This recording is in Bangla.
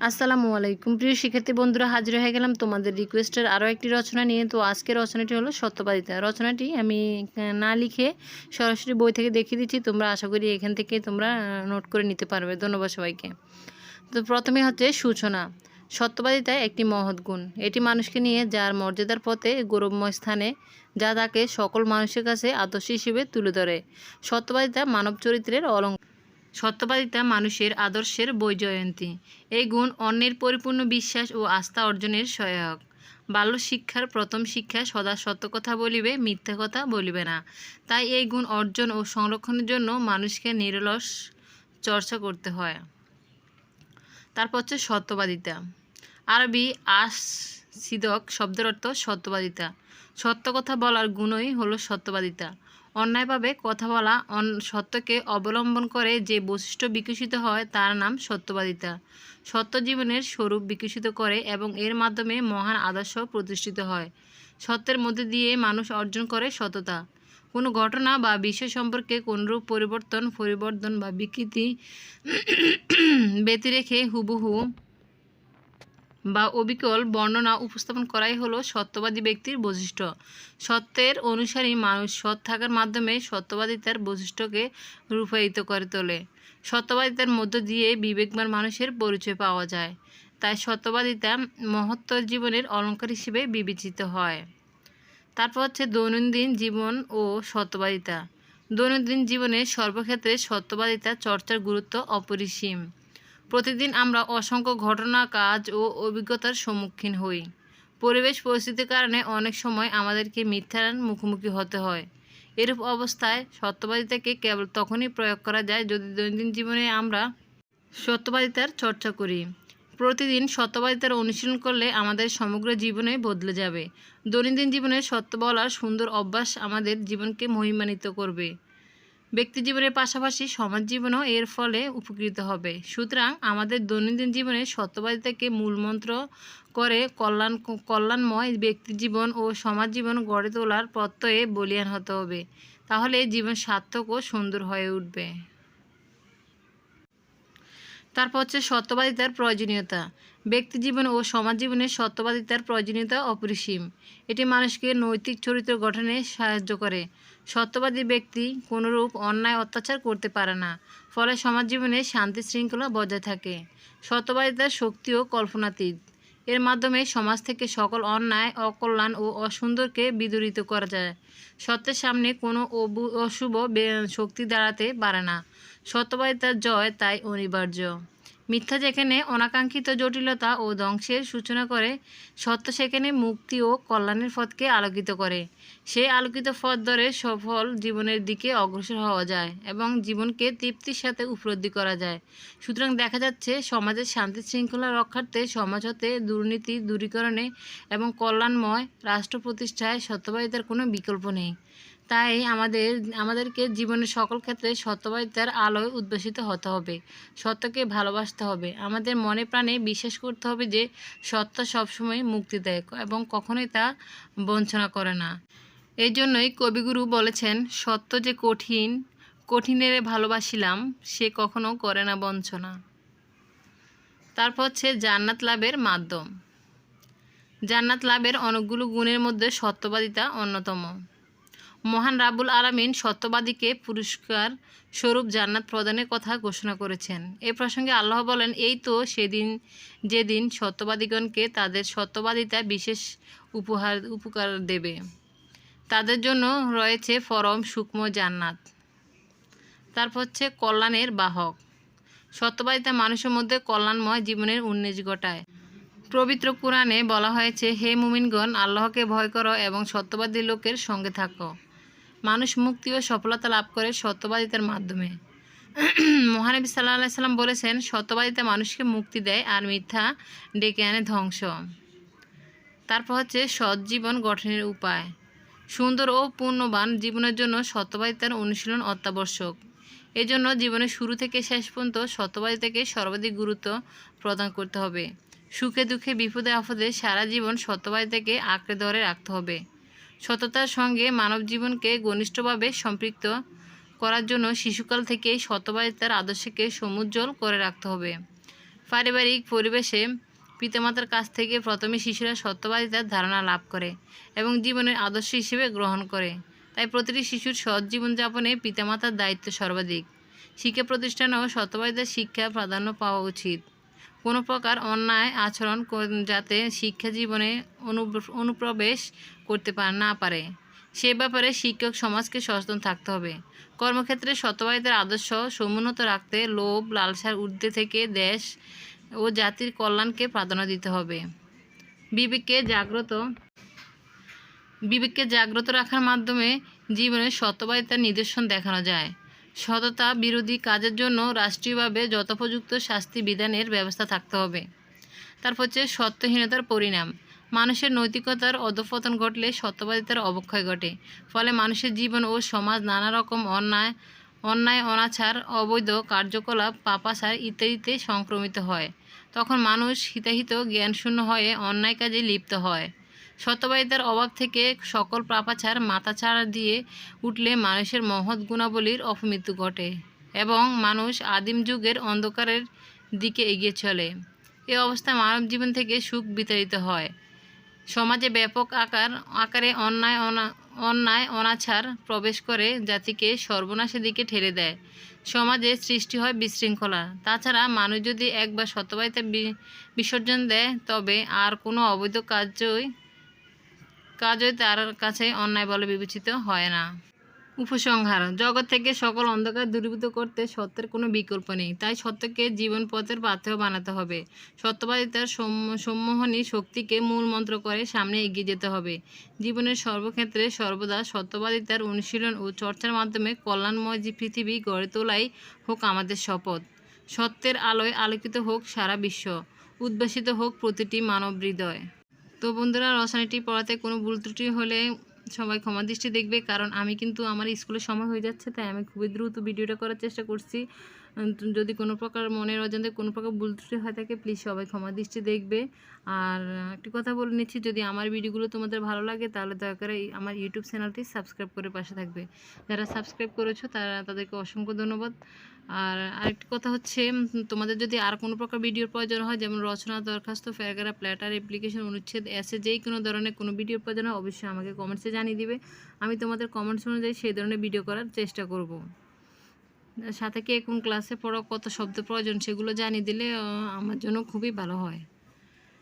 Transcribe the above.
আসসালামু আলাইকুম। প্রিয় শিক্ষার্থী বন্ধুরা, হাজির হয়ে গেলাম তোমাদের রিকোয়েস্টের আরও একটি রচনা নিয়ে। তো আজকের রচনাটি হলো সত্যবাদিতা। রচনাটি আমি না লিখে সরাসরি বই থেকে দেখিয়ে দিচ্ছি। তোমরা আশা করি এখান থেকে তোমরা নোট করে নিতে পারবে। ধন্যবাদ সবাইকে। তো প্রথমে হচ্ছে সূচনা। সত্যবাদিতা একটি মহৎ গুণ। এটি মানুষকে নিয়ে যার মর্যাদার পথে, গৌরবময় স্থানে যা তাকে সকল মানুষের কাছে আদর্শ হিসেবে তুলে ধরে। সত্যবাদিতা মানব চরিত্রের অলঙ্কার সত্যবাদিতা মানুষের আদর্শের বৈজয়ন্তী। এই গুণ অন্যের পরিপূর্ণ বিশ্বাস ও আস্থা অর্জনের সহায়ক। বাল্য শিক্ষার প্রথম শিক্ষা সদা সত্য কথা বলিবে, মিথ্যা কথা বলিবে না। তাই এই গুণ অর্জন ও সংরক্ষণের জন্য মানুষকে নিরলস চর্চা করতে হয়। তারপর হচ্ছে সত্যবাদিতা। আরবি আস সিদক শব্দের অর্থ সত্যবাদিতা। সত্য কথা বলার গুণই হলো সত্যবাদিতা। অন্যায়ভাবে কথা বলা সত্যকে অবলম্বন করে যে বৈশিষ্ট্য বিকশিত হয় তার নাম সত্যবাদিতা। সত্য জীবনের স্বরূপ বিকশিত করে এবং এর মাধ্যমে মহান আদর্শ প্রতিষ্ঠিত হয়। সত্যের মধ্যে দিয়ে মানুষ অর্জন করে সততা। কোনো ঘটনা বা বিষয় সম্পর্কে কোনরূপ পরিবর্তন পরিবর্তন বা বিকৃতি ব্যতি রেখে হুবহু বা অবিকল বর্ণনা উপস্থাপন করাই হলো সত্যবাদী ব্যক্তির বৈশিষ্ট্য। সত্যের অনুসারী মানুষ সৎ থাকার মাধ্যমে সত্যবাদিতার বৈশিষ্ট্যকে রূপায়িত করে তোলে। সত্যবাদিতার মধ্য দিয়ে বিবেকবান মানুষের পরিচয় পাওয়া যায়। তাই সত্যবাদিতা মহত্তর জীবনের অলঙ্কার হিসেবে বিবেচিত হয়। তারপর হচ্ছে দৈনন্দিন জীবন ও সত্যবাদিতা। দৈনন্দিন জীবনে সর্বক্ষেত্রে সত্যবাদিতা চর্চার গুরুত্ব অপরিসীম। প্রতিদিন আমরা অসংখ্য ঘটনা, কাজ ও অভিজ্ঞতার সম্মুখীন হই। পরিবেশ পরিস্থিতির কারণে অনেক সময় আমাদেরকে মিথ্যার মুখোমুখি হতে হয়। এরূপ অবস্থায় সত্যবাদিতাকে কেবল তখনই প্রয়োগ করা যায় যদি দৈনন্দিন জীবনে আমরা সত্যবাদিতার চর্চা করি। প্রতিদিন সত্যবাদিতার অনুশীলন করলে আমাদের সমগ্র জীবনে বদলে যাবে। দৈনন্দিন জীবনে সত্য বলার সুন্দর অভ্যাস আমাদের জীবনকে মহিমান্বিত করবে। ব্যক্তি জীবনের পাশাপাশি সমাজ জীবনও এর ফলে উপকৃত হবে। সুতরাং আমাদের দৈনন্দিন জীবনে সত্যবাদিতাকে মূলমন্ত্র করে কল্যাণ, কল্যাণময় ব্যক্তি জীবন ও সমাজ জীবন গড়ে তোলার প্রত্যয়ে বলিয়ান হতে হবে। তাহলে জীবন সার্থক ও সুন্দর হয়ে উঠবে। তারপর হচ্ছে সত্যবাদিতার প্রয়োজনীয়তা। ব্যক্তি জীবন ও সমাজ জীবনে সত্যবাদিতার প্রয়োজনীয়তা অপরিসীম। এটি মানুষকে নৈতিক চরিত্র গঠনে সাহায্য করে। সত্যবাদী ব্যক্তি কোনোরূপ অন্যায় অত্যাচার করতে পারে না, ফলে সমাজ জীবনে শান্তি শৃঙ্খলা বজায় থাকে। সত্যবাদিতার শক্তি ও কল্পনাতীত। এর মাধ্যমে সমাজ থেকে সকল অন্যায়, অকল্যাণ ও অসুন্দরকে বিদূরিত করা যায়। সত্যের সামনে কোনো অশুভ শক্তি দাঁড়াতে পারে না। সত্যবাদিতার জয়, তাই অনিবার্য। মিথ্যা যেখানে অনাকাঙ্ক্ষিত জটিলতা ও ধ্বংসের সূচনা করে, সত্য সেখানে মুক্তি ও কল্যাণের পথকে আলোকিত করে। সেই আলোকিত পথ ধরে সফল জীবনের দিকে অগ্রসর হওয়া যায় এবং জীবনকে তৃপ্তির সাথে উপলব্ধি করা যায়। সুতরাং দেখা যাচ্ছে, সমাজের শান্তি শৃঙ্খলা রক্ষার্থে সমাজ হতে দুর্নীতি, দূরীকরণে এবং কল্যাণময় রাষ্ট্র প্রতিষ্ঠায় সত্যবাদিতার কোনো বিকল্প নেই। তাই আমাদের, আমাদেরকে জীবনের সকল ক্ষেত্রে সত্যবাদিতার আলোয় উদ্ভাসিত হতে হবে, সত্যকে ভালোবাসতে হবে। আমাদের মনে প্রাণে বিশ্বাস করতে হবে যে সত্য সবসময় মুক্তি দেয় এবং কখনোই তা বঞ্চনা করে না। এই জন্যই কবিগুরু বলেছেন, সত্য যে কঠিন, কঠিনের ভালোবাসিলাম, সে কখনো করে না বঞ্চনা। তারপর হচ্ছে জান্নাত লাভের মাধ্যম। জান্নাত লাভের অনেকগুলো গুণের মধ্যে সত্যবাদিতা অন্যতম। মহান রাবুল আলামিন সত্যবাদীকে পুরস্কার স্বরূপ জান্নাত প্রদানের কথা ঘোষণা করেছেন। এ প্রসঙ্গে আল্লাহ বলেন, এই তো সেদিন, যেদিন সত্যবাদীগণকে তাদের সত্যবাদিতা বিশেষ উপহার, উপকার দেবে। তাদের জন্য রয়েছে ফরম সূক্ষ্ম জান্নাত। তারপর হচ্ছে কল্যাণের বাহক। সত্যবাদিতা মানুষের মধ্যে কল্যাণময় জীবনের উন্মেষ ঘটায়। পবিত্র কোরআনে বলা হয়েছে, হে মুমিনগণ, আল্লাহকে ভয় করো এবং সত্যবাদী লোকের সঙ্গে থাকো। মানুষ মুক্তি ও সফলতা লাভ করে সত্যবাদিতার মাধ্যমে। মহানবী সাল্লাহ সাল্লাম বলেছেন, সত্যবাদিতা মানুষকে মুক্তি দেয় আর মিথ্যা ডেকে আনে ধ্বংস। তারপর হচ্ছে সৎ জীবন গঠনের উপায়। সুন্দর ও পূর্ণবান জীবনের জন্য সত্যবাদিতার অনুশীলন অত্যাবশ্যক। এজন্য জীবনের শুরু থেকে শেষ পর্যন্ত সত্যবাদিতাকে সর্বাধিক গুরুত্ব প্রদান করতে হবে। সুখে দুঃখে বিপদে আপদে সারা জীবন সত্যবাদিতাকে আঁকড়ে ধরে রাখতে হবে। সততার সঙ্গে মানব জীবনকে ঘনিষ্ঠভাবে সম্পৃক্ত করার জন্য শিশুকাল থেকেই সত্যবাদিতার আদর্শকে সমুজ্জ্বল করে রাখতে হবে। পারিবারিক পরিবেশে পিতামাতার কাছ থেকে প্রথমে শিশুরা সত্যবাদিতার ধারণা লাভ করে এবং জীবনের আদর্শ হিসেবে গ্রহণ করে। তাই প্রতিটি শিশুর সৎ জীবনযাপনে পিতামাতার দায়িত্ব সর্বাধিক। শিক্ষা প্রতিষ্ঠানেও সত্যবাদিতার শিক্ষা প্রাধান্য পাওয়া উচিত। কোনো প্রকার অন্যায় আচরণ যাতে শিক্ষা জীবনে অনু- অনুপ্রবেশ করতে পার, না পারে। সে ব্যাপারে শিক্ষক সমাজকে সচেতন থাকতে হবে। কর্মক্ষেত্রে সত্যবাদিতার আদর্শ সমুন্নত রাখতে লোভ, লালসার ঊর্ধ্বে থেকে দেশ ও জাতির কল্যাণকে প্রাধান্য দিতে হবে। বিবেককে জাগ্রত বিবেককে জাগ্রত রাখার মাধ্যমে জীবনে সত্যবাদিতার নিদর্শন দেখানো যায়। সততা বিরোধী কাজের জন্য রাষ্ট্রীয়ভাবে যথোপযুক্ত শাস্তি বিধানের ব্যবস্থা থাকতে হবে। তারপর হচ্ছে সত্যহীনতার পরিণাম। মানুষের নৈতিকতার অধঃপতন ঘটলে সত্যবাদিতার অবক্ষয় ঘটে। ফলে মানুষের জীবন ও সমাজ নানা রকম অন্যায় অন্যায়, অনাচার, অবৈধ কার্যকলাপ, পাপাচার ইত্যাদিতে সংক্রমিত হয়। তখন মানুষ হিতাহিত জ্ঞানশূন্য হয়ে অন্যায় কাজে লিপ্ত হয়। সত্যবাদিতার অভাব থেকে সকল পাপাচার মাথাছাড়া দিয়ে উঠলে মানুষের মহৎ গুণাবলীর অপমৃত্যু ঘটে এবং মানুষ আদিম যুগের অন্ধকারের দিকে এগিয়ে চলে। এ অবস্থায় মানব জীবন থেকে সুখ বিতাড়িত হয়। সমাজে ব্যাপক আকার, আকারে অন্যায় অনা, অন্যায় অনাছার প্রবেশ করে জাতিকে সর্বনাশের দিকে ঠেলে দেয়। সমাজে সৃষ্টি হয় বিশৃঙ্খলা। তাছাড়া মানুষ যদি একবার শতবাহিতা বিসর্জন দেয়, তবে আর কোনো অবৈধ কাজই কাজই তার কাছে অন্যায় বলে বিবেচিত হয় না। উপসংহার। জগৎ থেকে সকল অন্ধকার দূরীভূত করতে সত্যের কোনো বিকল্প নেই। তাই সত্যকে জীবন পথের পাথেয় বানাতে হবে। সত্যবাদিতার সম- সম্মোহনী শক্তিকে মূল মন্ত্র করে সামনে এগিয়ে যেতে হবে। জীবনের সর্বক্ষেত্রে সর্বদা সত্যবাদিতার অনুশীলন ও চর্চার মাধ্যমে কল্যাণময় যে পৃথিবী গড়ে তোলাই হোক আমাদের শপথ। সত্যের আলোয় আলোকিত হোক সারা বিশ্ব। উদ্ভাসিত হোক প্রতিটি মানব হৃদয়। তো বন্ধুরা, রসায়নটি পড়াতে কোনো ভুল ত্রুটি হলে সবাই ক্ষমা দৃষ্টি দেখবে, কারণ আমি কিন্তু আমার স্কুলের সময় হয়ে যাচ্ছে, তাই আমি খুবই দ্রুত ভিডিওটা করার চেষ্টা করছি। যদি কোনো প্রকার মনের অজান্তে কোনো প্রকার ভুল ত্রুটি হয়ে থাকে প্লিজ সবাই ক্ষমা দৃষ্টি দেখবে। আর একটি কথা বলে নিচ্ছি, যদি আমার ভিডিওগুলো তোমাদের ভালো লাগে, তাহলে দয়া করে আমার ইউটিউব চ্যানেলটি সাবস্ক্রাইব করে পাশে থাকবে। যারা সাবস্ক্রাইব করেছ, তারা তাদেরকে অসংখ্য ধন্যবাদ। আর আরেকটা কথা হচ্ছে তোমাদের যদি আর কোনো প্রকার ভিডিওর প্রয়োজন হয়, যেমন রচনা, দরখাস্ত ফেরগারা প্ল্যাটার অ্যাপ্লিকেশন অনুচ্ছেদ এসে যেই কোনো ধরনের কোনো ভিডিওর প্রয়োজন হয়, অবশ্যই আমাকে কমেন্টসে জানিয়ে দিবে। আমি তোমাদের কমেন্টস অনুযায়ী সেই ধরনের ভিডিও করার চেষ্টা করব। সাথে কি কোন ক্লাসে পড়ো কত শব্দ প্রয়োজন সেগুলো জানিয়ে দিলে আমার জন্য খুবই ভালো হয়।